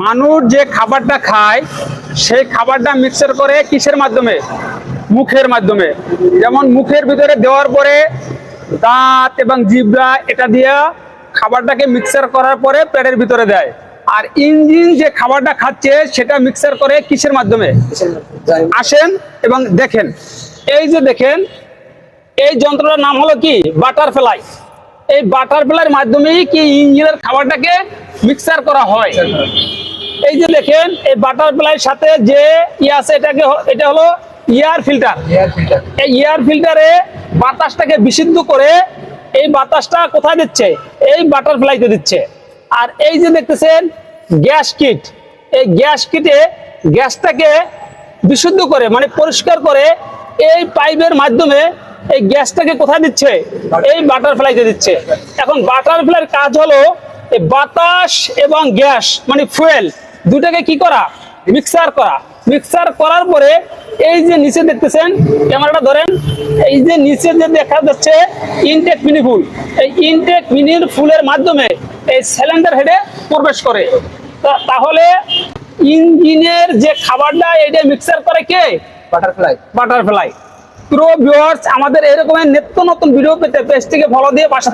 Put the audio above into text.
মানুষ যে খাবারটা খায়, সেই খাবারটা মিক্সার করে কিসের মাধ্যমে? মুখের মাধ্যমে। যেমন মুখের ভিতরে দেওয়ার পরে দাঁত এবং জিব্রা এটা দিয়ে খাবারটাকে মিক্সার করার পরে পেটের ভিতরে দেয়। আর ইঞ্জিন যে খাবারটা খাচ্ছে, সেটা মিক্সার করে কিসের মাধ্যমে? আসেন এবং দেখেন। এই যে দেখেন, এই যন্ত্রটার নাম হলো কি? বাটারফ্লাই এই বাটারফ্লাইয়ের মাধ্যমেই কি ইঞ্জিনের খাবারটাকে মিক্সার করা হয়? এই যে দেখেন এই বাটারফ্লাইয়ের সাথে যে ই আছে এটাকে এটা হলো এয়ার ফিল্টার এই এয়ার ফিল্টারে বাতাসটাকে বিশুদ্ধ করে এই বাতাসটা কোথায় দিচ্ছে? এই বাটারফ্লাইতে দিচ্ছে। আর এই যে দেখতেছেন গ্যাস কিট এই গ্যাস কিটে গ্যাসটাকে বিশুদ্ধ করে মানে পরিষ্কার করে এই পাইপের মাধ্যমে এই গ্যাসটাকে কোথায় দিচ্ছে? এই বাটারফ্লাইতে দিচ্ছে। এখন বাটারফ্লাইয়ের কাজ হলো বাতাস এবং গ্যাস মানে ফুয়েল দুটাকে কি করা? মিক্সার করা। মিক্সার করার পরে এই যে নিচে দেখতেছেন, ক্যামেরাটা ধরেন, এই যে নিচে যে দেখা যাচ্ছে ইনটেক মিনি ফুল, এই ইনটেক মিনির ফুলের মাধ্যমে এই সিলিন্ডার হেডে প্রবেশ করে। তাহলে ইঞ্জিনের যে খাবারটা, এটা মিক্সার করে কে? বাটারফ্লাই বাটারফ্লাই প্রো ভিউয়ার্স আমাদের এরকমের নিত্য নতুন ভিডিও পেতে পেজটিকে ফলো দিয়ে পাশে